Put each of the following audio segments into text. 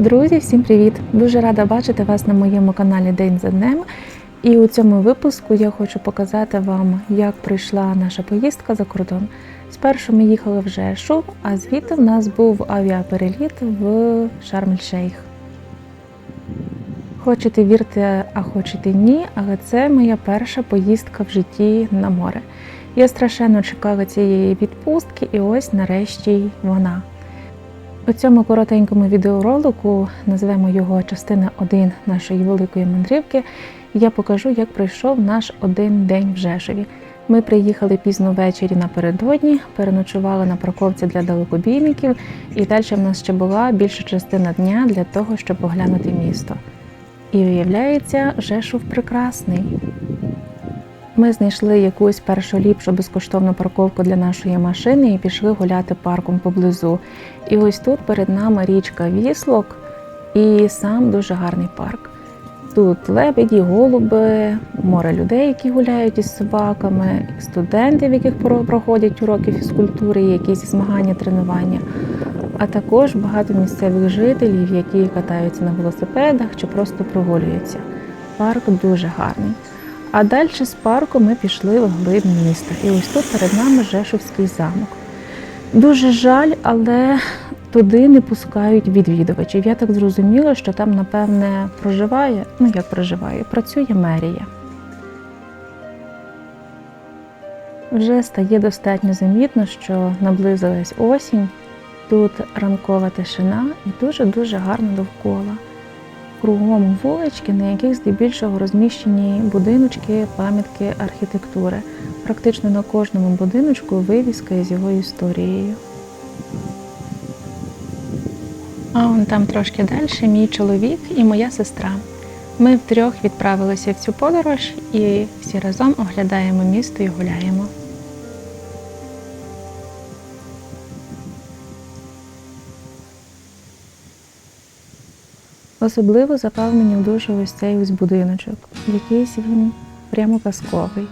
Друзі, всім привіт! Дуже рада бачити вас на моєму каналі День за днем. І у цьому випуску я хочу показати вам, як пройшла наша поїздка за кордон. Спершу ми їхали в Жешу, а звідти в нас був авіапереліт в Шарм-ель-Шейх. Хочете вірте, а хочете ні, але це моя перша поїздка в житті на море. Я страшенно чекала цієї відпустки, і ось нарешті вона. У цьому коротенькому відеоролику, назвемо його частина 1 нашої великої мандрівки, я покажу, як пройшов наш один день в Жешові. Ми приїхали пізно ввечері напередодні, переночували на парковці для далекобійників, і далі в нас ще була більша частина дня для того, щоб поглянути місто. І виявляється, Жешов прекрасний. Ми знайшли якусь першу ліпшу безкоштовну парковку для нашої машини і пішли гуляти парком поблизу. І ось тут перед нами річка Віслок і сам дуже гарний парк. Тут лебеді, голуби, море людей, які гуляють із собаками, студенти, в яких проходять уроки фізкультури, якісь змагання, тренування, а також багато місцевих жителів, які катаються на велосипедах чи просто прогулюються. Парк дуже гарний. А далі з парку ми пішли в глиб міста. І ось тут перед нами Жешовський замок. Дуже жаль, але туди не пускають відвідувачів. Я так зрозуміла, що там, напевне, проживає, ну як проживає, працює мерія. Вже стає достатньо замітно, що наблизилась осінь. Тут ранкова тишина і дуже-дуже гарно довкола. Кругом вулички, на яких здебільшого розміщені будиночки, пам'ятки архітектури. Практично на кожному будиночку вивіска із його історією. А он там трошки далі мій чоловік і моя сестра. Ми втрьох відправилися в цю подорож і всі разом оглядаємо місто і гуляємо. Особливо запав мені в душу ось цей ось будиночок. Якийсь він прямо казковий.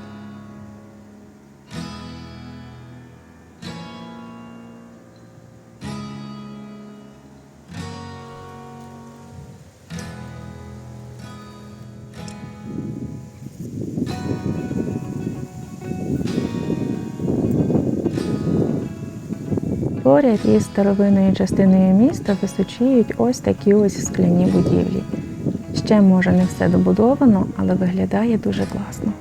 Поряд із старовинною частиною міста височіють ось такі ось скляні будівлі. Ще може не все добудовано, але виглядає дуже класно.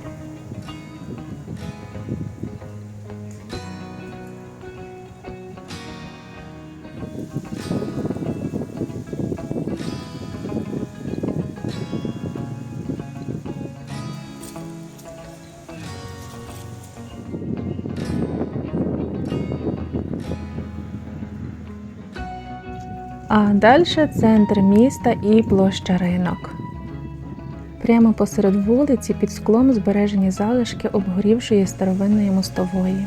А далі центр міста і площа ринок. Прямо посеред вулиці під склом збережені залишки обгорівшої старовинної мостової.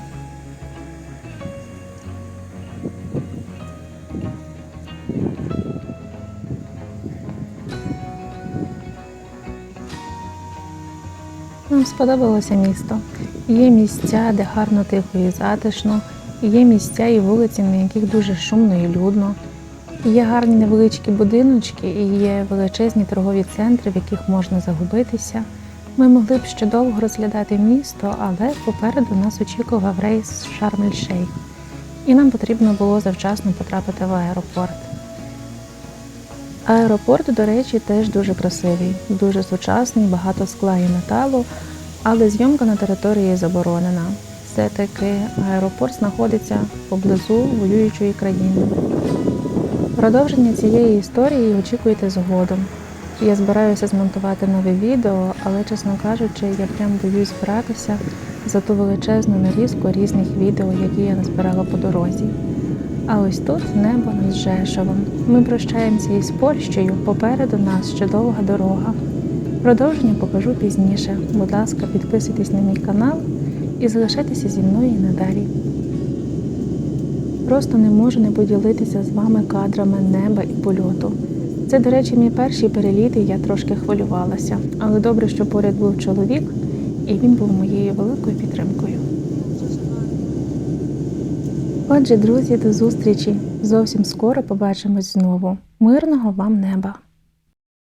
Нам сподобалося місто. Є місця, де гарно тихо і затишно, є місця і вулиці, на яких дуже шумно і людно. Є гарні невеличкі будиночки і є величезні торгові центри, в яких можна загубитися. Ми могли б ще довго розглядати місто, але попереду нас очікував рейс Шарм-ель-Шейх, і нам потрібно було завчасно потрапити в аеропорт. Аеропорт, до речі, теж дуже красивий, дуже сучасний, багато скла і металу, але зйомка на території заборонена. Все-таки аеропорт знаходиться поблизу воюючої країни. Продовження цієї історії очікуйте згодом. Я збираюся змонтувати нове відео, але, чесно кажучи, я прям боюсь братися за ту величезну нарізку різних відео, які я назбирала по дорозі. А ось тут небо над Жешовом. Ми прощаємося із Польщею, попереду нас ще довга дорога. Продовження покажу пізніше. Будь ласка, підписуйтесь на мій канал і залишайтеся зі мною і надалі. Просто не можу не поділитися з вами кадрами неба і польоту. Це, до речі, мій перший переліт, і я трошки хвилювалася. Але добре, що поряд був чоловік, і він був моєю великою підтримкою. Отже, друзі, до зустрічі! Зовсім скоро побачимось знову. Мирного вам неба!